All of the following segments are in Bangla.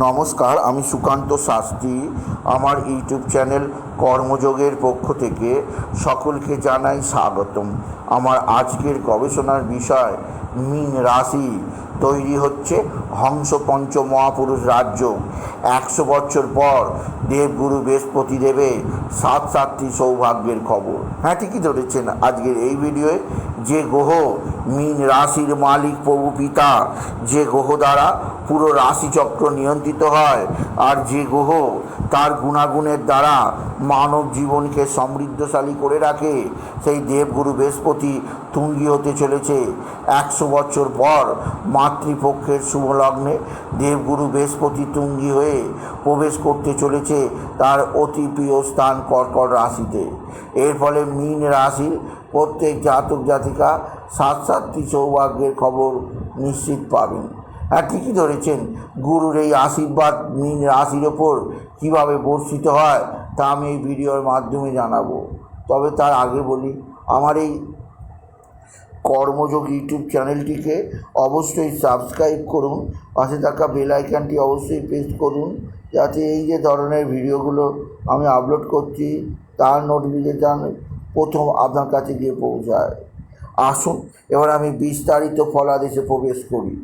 নমস্কার, আমি সুকান্ত শাস্ত্রী। আমার ইউটিউব চ্যানেল কর্মযোগের পক্ষ থেকে সকলকে জানাই স্বাগতম। আমার আজকের গবেষণার বিষয়, মীন রাশি। তৈরি হচ্ছে হংস পঞ্চ মহাপুরুষ রাজ্য। একশো বছর পর দেবগুরু বৃহস্পতি দেবে সাত সাতটি সৌভাগ্যের খবর। হ্যাঁ ঠিকই ধরেছেন আজকের এই ভিডিওয়ে। যে গ্রহ মীন রাশির মালিক প্রভু পিতা, যে গ্রহ দ্বারা পুরো রাশিচক্র নিয়ন্ত্রিত হয় আর যে গ্রহ তার গুণাগুণের দ্বারা মানব জীবনকে সমৃদ্ধশালী করে রাখে, সেই দেবগুরু বৃহস্পতি তুঙ্গি হতে চলেছে। একশো বছর পর মাতৃপক্ষের শুভ লগ্নে দেবগুরু বৃহস্পতি তুঙ্গি হয়ে প্রবেশ করতে চলেছে তার অতি প্রিয় স্থান কর্কট রাশিতে। এর ফলে মীন রাশির প্রত্যেক জাতক জাতিকা সাত সাতটি সৌভাগ্যের খবর নিশ্চিত পাবেন। ঠিকই ধরেছেন? গুরুর এই আশীর্বাদ মীন রাশির ওপর কীভাবে বর্ষিত হয়, তা আমি এই ভিডিওর মাধ্যমে জানাব। তবে তার আগে বলি, আমার এই কর্মযোগ ইউটিউব চ্যানেলটিকে অবশ্যই সাবস্ক্রাইব করুন, পাশে থাকা বেল আইকনটি অবশ্যই প্রেস করুন, যাতে এই যে ধরনের ভিডিওগুলো আমি আপলোড করছি, তার নোটিফিকেশান প্রথম আপনার কাছে গিয়ে পৌঁছায়। আসুন, এবার আমি বিস্তারিত ফলাদেশে প্রবেশ করি।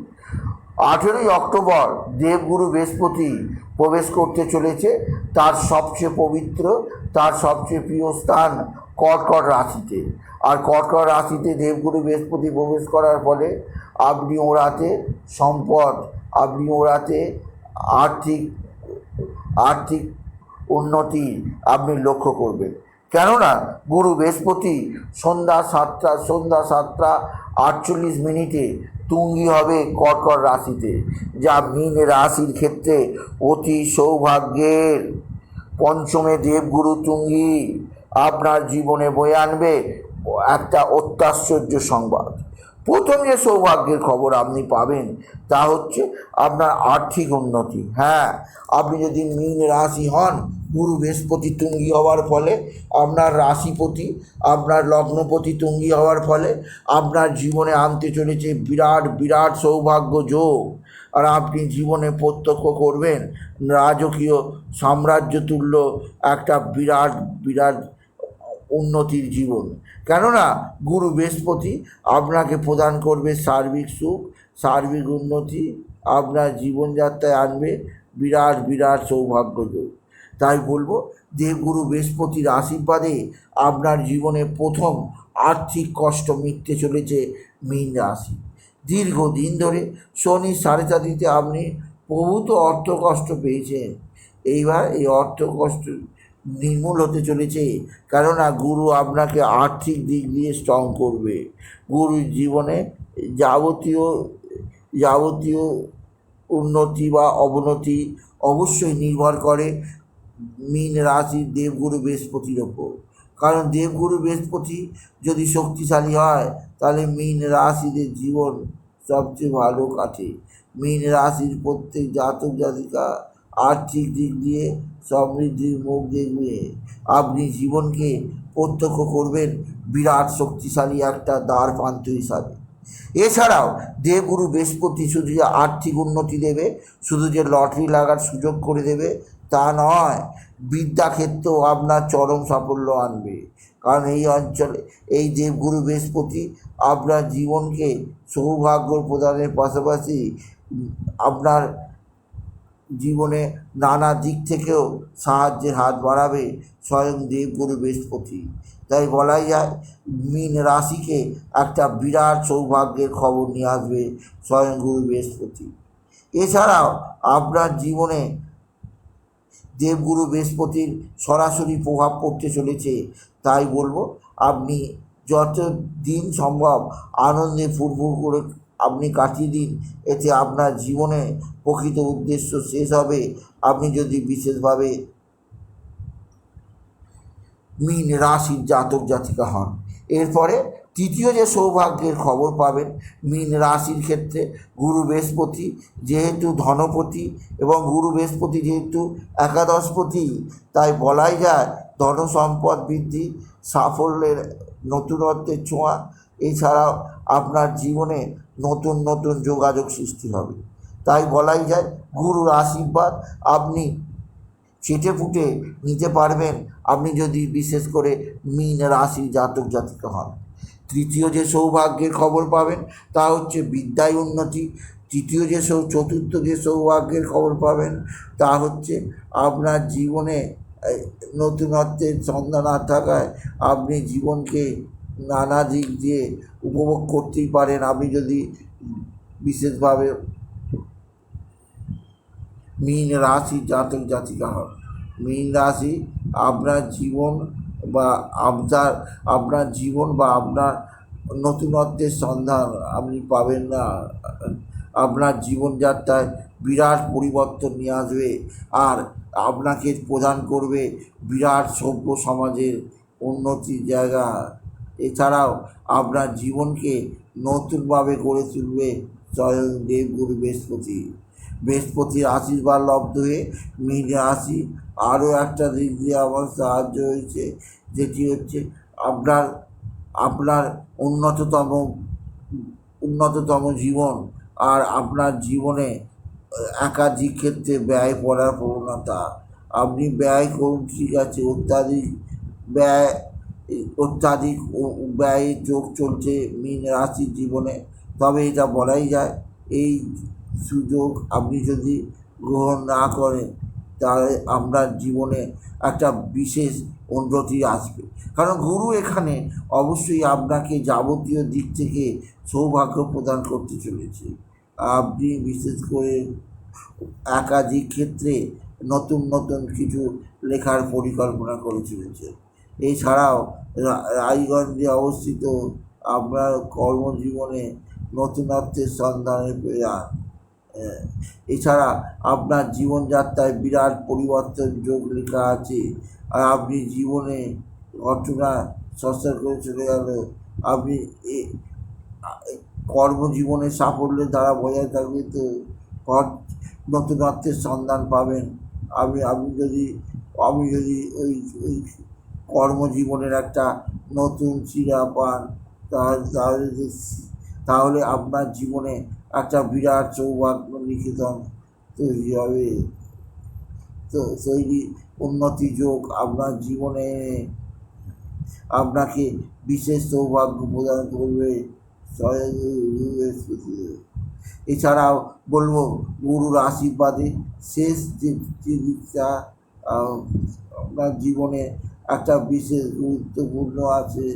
আঠেরোই অক্টোবর দেবগুরু বৃহস্পতি প্রবেশ করতে চলেছে। তার সবচেয়ে পবিত্র, তার সবচেয়ে প্রিয় স্থান কর্কট রাশিতে। আর কর্কট রাশিতে দেবগুরু বৃহস্পতি প্রবেশ করার ফলে আপনি ওড়াতে সম্পদ, আপনি ওড়াতে আর্থিক আর্থিক উন্নতি আপনি লক্ষ্য করবেন। কেননা গুরু বৃহস্পতি সন্ধ্যা সাতটা সন্ধ্যা সাতটা আটচল্লিশ মিনিটে তুঙ্গি হবে কর্কট রাশিতে, যা মীন রাশির ক্ষেত্রে অতি সৌভাগ্যের। পঞ্চমে দেবগুরু তুঙ্গি, আপনার জীবনে বয়ে আনবে একটা অত্যাশ্চর্য সংবাদ। প্রথম যে সৌভাগ্যের খবর আপনি পাবেন, তা হচ্ছে আপনার আর্থিক উন্নতি। হ্যাঁ আপনি যদি মীন রাশি হন গুরু বৃহস্পতি তুঙ্গি হওয়ার ফলে, আপনার রাশিপতি, আপনার লগ্নপতি তুঙ্গি হওয়ার ফলে, আপনার জীবনে আনতে চলেছে বিরাট বিরাট সৌভাগ্য যোগ। আর আপনি জীবনে প্রত্যক্ষ করবেন, রাজকীয় সাম্রাজ্য তুল্য একটা বিরাট বিরাট উন্নতির জীবন। কেননা, গুরু বৃহস্পতি আপনাকে প্রদান করবে সার্বিক সুখ, সার্বিক উন্নতি, আপনার জীবনযাত্রায় আনবে বিরাট বিরাট সৌভাগ্য যোগ। তাই বলব দেবগুরু বৃহস্পতির আশীর্বাদে আপনার জীবনে প্রথম আর্থিক কষ্ট মিটতে চলেছে মীন রাশি। দীর্ঘদিন ধরে শনি সাড়ে চাঁদিতে আপনি প্রভূত অর্থ কষ্ট পেয়েছেন। এইবার এই অর্থ কষ্ট নির্মূল হতে চলেছে, কেননা গুরু আপনাকে আর্থিক দিক দিয়ে স্ট্রং করবে। গুরু জীবনে যাবতীয় যাবতীয় উন্নতি বা অবনতি অবশ্যই নির্ভর করে মীন রাশির দেবগুরু বৃহস্পতির ওপর। কারণ দেবগুরু বৃহস্পতি যদি শক্তিশালী হয়, তাহলে মীন রাশিদের জীবন সবচেয়ে ভালো কাটে। মীন রাশির প্রত্যেক জাতক জাতিকা আর্থিক দিক দিয়ে সমৃদ্ধির মুখ দেখবে। আপনি জীবনকে প্রত্যক্ষ করবেন বিরাট শক্তিশালী একটা দ্বার প্রান্ত হিসাবে। এছাড়াও দেবগুরু বৃহস্পতি শুধু যে আর্থিক উন্নতি দেবে, শুধু যে লটারি লাগার সুযোগ করে দেবে তা নয়, বিদ্যাক্ষেত্রেও আপনার চরম সাফল্য আনবে। কারণ এই অঞ্চলে, এই দেবগুরু বৃহস্পতি, আপনার জীবনকে সৌভাগ্য প্রদানের পাশাপাশি আপনার জীবনে নানা দিক থেকেও সাহায্যের হাত বাড়াবে স্বয়ং দেবগুরু বৃহস্পতি। তাই বলাই যায়, মীন রাশিকে একটা বিরাট সৌভাগ্যের খবর নিয়ে আসবে স্বয়ং গুরু বৃহস্পতি। এছাড়াও আপনার জীবনে দেবগুরু বৃহস্পতির সরাসরি প্রভাব পড়তে চলেছে। তাই বলব, আপনি যত দিন সম্ভব আনন্দে ফুরফুর করে আপনি কাটিয়ে দিন। এতে আপনার জীবনে প্রকৃত উদ্দেশ্য শেষ হবে। আপনি যদি বিশেষভাবে মীন রাশির জাতক জাতিকা হন এরপরে তৃতীয় যে সৌভাগ্যের খবর পাবেন, মীন রাশির ক্ষেত্রে গুরু বৃহস্পতি যেহেতু ধনপতি এবং গুরু বৃহস্পতি যেহেতু একাদশপতি, তাই বলাই যায় ধন সম্পদ বৃদ্ধি, সাফল্যের নতুনত্বের ছোঁয়া, এছাড়াও আপনার জীবনে নতুন নতুন যোগাযোগ সৃষ্টি হবে। তাই বলাই যায় গুরুর আশীর্বাদ, আপনি চেটে ফুটে নিতে পারবেন। আপনি যদি বিশেষ করে মীন রাশি জাতক জাতিকা হন। তৃতীয় যে সৌভাগ্যের খবর পাবেন, তা হচ্ছে বিদ্যায় উন্নতি। তৃতীয় যে সৌ, চতুর্থ যে সৌভাগ্যের খবর পাবেন, তা হচ্ছে আপনার জীবনে নতুনত্বের সন্ধান না থাকায় আপনি জীবনকে নানা দিক দিয়ে উপভোগ করতেই পারেন। আপনি যদি বিশেষভাবে মীন রাশি জাতক জাতিকা হন। মীন রাশি আপনার জীবন বা আপনার আপনার জীবন বা আপনার নতুনত্বের সন্ধান আপনি পাবেন না। আপনার জীবনযাত্রায় বিরাট পরিবর্তন নিয়ে আসবে আর আপনাকে প্রদান করবে বিরাট সভ্য সমাজের উন্নতির জায়গা। এছাড়াও আপনার জীবনকে নতুনভাবে গড়ে তুলবে স্বয়ং দেবগুরু বৃহস্পতি। বৃহস্পতির আশীর্বাদ লব্ধ হয়ে মীন রাশি আরও একটা দিক দিয়ে আমার সাহায্য হয়েছে, যেটি হচ্ছে আপনার আপনার উন্নততম উন্নততম জীবন আর আপনার জীবনে একাধিক ক্ষেত্রে ব্যয় করার প্রবণতা। আপনি ব্যয় করুন, ঠিক আছে, অত্যাধিক ব্যয়, অত্যাধিক ব্যয়ের যোগ চলছে মীন রাশির জীবনে, তবে এটা বলাই যায়, এই সুযোগ আপনি যদি গ্রহণ না করেন, তাহলে আপনার জীবনে একটা বিশেষ উন্নতি আসবে। কারণ গুরু এখানে অবশ্যই আপনাকে যাবতীয় দিক থেকে সৌভাগ্য প্রদান করতে চলেছে। আপনি বিশেষ করে একাধিক ক্ষেত্রে নতুন নতুন কিছু লেখার পরিকল্পনা করে চলেছেন। এছাড়াও রায়গঞ্জে অবস্থিত আপনার কর্মজীবনে নতুনত্বের সন্ধানে প্রয়াস এছাড়া আপনার জীবনযাত্রায় বিরাট পরিবর্তন যোগ লেখা আছে। আর আপনি জীবনে ঘটনা সস্তার করে চলে গেল। আপনি কর্মজীবনে সাফল্যের দ্বারা বজায় থাকবে তো নতুনত্বের সন্ধান পাবেন। আপনি আপনি যদি আমি যদি ওই ওই কর্মজীবনের একটা নতুন চিরা পান তাহলে তাহলে আপনার জীবনে একটা বিরাট সৌভাগ্য লিখিতন তৈরি হবে তো তৈরি উন্নতি যোগ আপনার জীবনে আপনাকে বিশেষ সৌভাগ্য প্রদান করবে। এছাড়াও বলব, গুরুর আশীর্বাদে শেষ যে দিকটা আপনার জীবনে একটা বিশেষ গুরুত্বপূর্ণ আছে।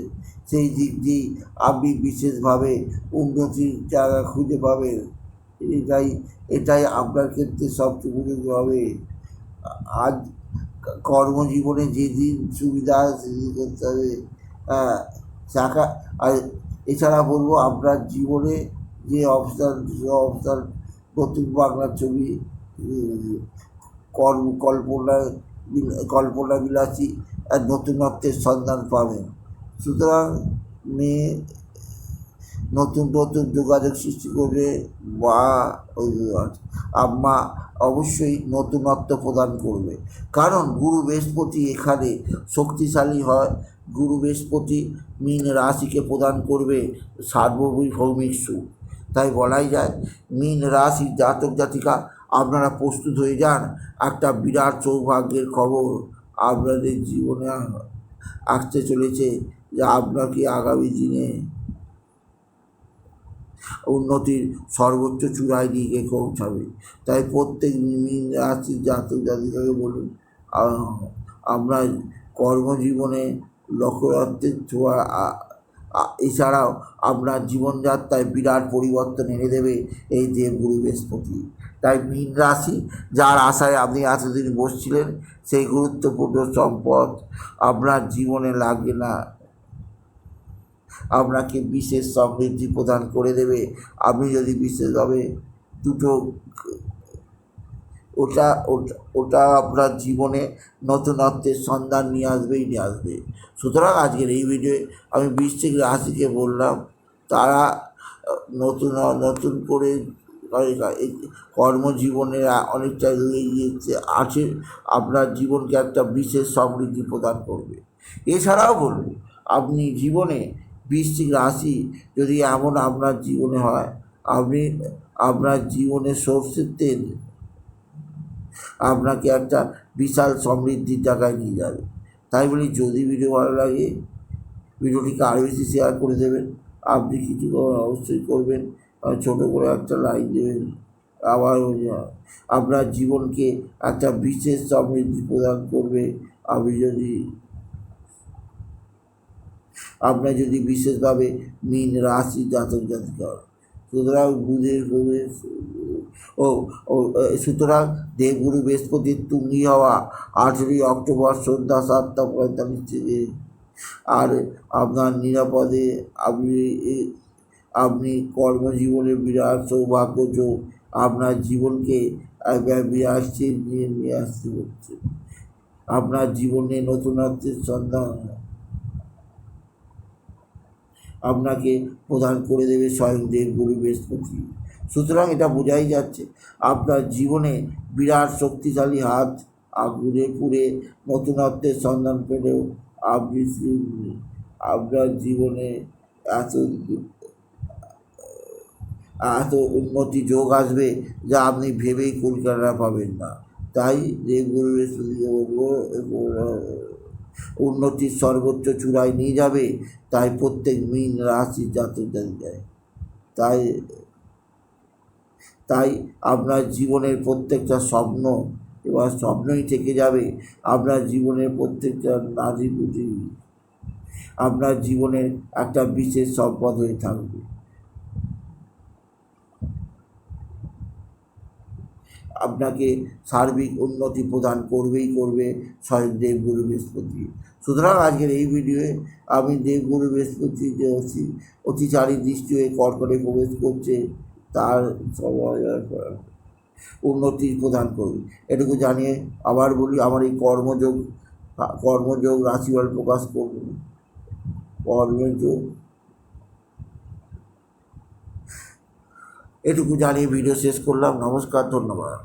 সেই দিক দিয়েই আপনি বিশেষভাবে উন্নতির জায়গা খুঁজে পাবেন। এটাই এটাই আপনার ক্ষেত্রে সবচেয়ে হবে। আজ কর্মজীবনে যেদিন সুবিধা আছে সেদিন করতে হবে। হ্যাঁ চাকা আর এছাড়া বলব আপনার জীবনে যে অবস্থান অবস্থান নতুন বাংলার ছবি কর্ম কল্পনা কল্পনা বিলাসী নতুনত্বের সন্ধান পাবেন সুতরাং মেয়ে নতুন নতুন যোগাযোগ সৃষ্টি করবে বা আম্মা অবশ্যই নতুনত্ব প্রদান করবে। কারণ গুরু বৃহস্পতি এখানে শক্তিশালী হয়। গুরু বৃহস্পতি মীন রাশিকে প্রদান করবে সার্বভৌমিক সুখ। তাই বলাই যায়, মীন রাশি জাতক জাতিকা, আপনারা প্রস্তুত হয়ে যান। একটা বিরাট সৌভাগ্যের খবর আপনাদের জীবনে আসতে চলেছে যা আপনাকে আগামী দিনে উন্নতির সর্বোচ্চ চূড়ায় দিকে পৌঁছাবে। তাই প্রত্যেক মীন রাশির জাতক জাতিকাকে বলুন আমরা কর্মজীবনে লক্ষ্যরাত্রের ছোঁয়া এছাড়াও আপনার জীবনযাত্রায় বিরাট পরিবর্তন এনে দেবে এই দেবগুরু বৃহস্পতি। তাই মীন রাশি, যার আশায় আপনি এতদিন বসছিলেন, সেই গুরুত্বপূর্ণ সম্পদ আপনার জীবনে লাগবে না। আপনাকে বিশেষ সমৃদ্ধি প্রদান করে দেবে। আপনি যদি বিশেষভাবে দুটো ওটা ওটা আপনার জীবনে নতুনত্বের সন্ধান নিয়ে আসবেই নিয়ে আসবে। সুতরাং আজকের এই ভিডিওয়ে আমি বৃশ্চিক রাশিকে বললাম, তারা নতুন নতুন করে কর্মজীবনে অনেকটা এগিয়ে আছে, আপনার জীবনকে একটা বিশেষ সমৃদ্ধি প্রদান করবে। এছাড়াও বলব, আপনি জীবনে বৃশ্চিক রাশি যদি এমন আপনার জীবনে হয়, আপনি, আপনার জীবনে সর্ষের তেল আপনাকে একটা বিশাল সমৃদ্ধির জায়গায় নিয়ে যাবে। তাই বলি, যদি ভিডিও ভালো লাগে, ভিডিওটিকে আরও বেশি শেয়ার করে দেবেন। আপনি কিছু অবশ্যই করবেন। ছোটো করে একটা লাইন দেবেন আবার আপনার জীবনকে একটা বিশেষ সমৃদ্ধি প্রদান করবে আপনি যদি, আপনার যদি বিশেষভাবে মীন রাশি জাতক জাতিকা। সুতরাং বুধের প্রবেশ ও সুতরাং দেবগুরু বৃহস্পতির তুঙ্গি হওয়া আঠেরোই অক্টোবর সন্ধ্যা সাতটা পঁয়তাল্লিশ থেকে আর আপনার নিরাপদে আপনি আপনি কর্মজীবনে বিরাট সৌভাগ্য, আপনার জীবনকে বিরাট নিয়ে নিয়ে আসতে হচ্ছে। আপনার জীবনে নতুনত্বের সন্ধান আপনাকে প্রদান করে দেবে স্বয়ং দেবগুরু বৃহস্পতি। সুতরাং এটা বোঝাই যাচ্ছে, আপনার জীবনে বিরাট শক্তিশালী হাত আগুনে পুড়ে নতুনত্বের সন্ধান পেলেও আপনি আপনার জীবনে এত এত উন্নতি যোগ আসবে যা আপনি ভেবেই কলকাতা পাবেন না। তাই দেবগুরু বৃহস্পতিকে উন্নতির সর্বোচ্চ চূড়ায় নিয়ে যাবে, তাই প্রত্যেক মিন রাশি জাতক জাতিকায়। তাই তাই আপনার জীবনের প্রত্যেকটা স্বপ্ন এবার স্বপ্নই থেকে যাবে। আপনার জীবনের প্রত্যেকটা নারী পুঁজি আপনার জীবনের একটা বিশেষ সম্পদ হয়ে থাকবে। আপনাকে সার্বিক উন্নতি প্রদান করবেই করবে স্বয়ং দেবগুরু বৃহস্পতি। সুতরাং আজকের এই ভিডিওয়ে আমি দেবগুরু বৃহস্পতি যে অতি অতিচারী দৃষ্টি হয়ে কর্কটে প্রবেশ করছে, তার সময় উন্নতি প্রদান করবে। এটুকু জানিয়ে আবার বলি, আমার এই কর্মযোগ কর্মযোগ রাশিফল প্রকাশ করবে। কর্মযোগ। এটুকু জানিয়ে ভিডিও শেষ করলাম। নমস্কার, ধন্যবাদ।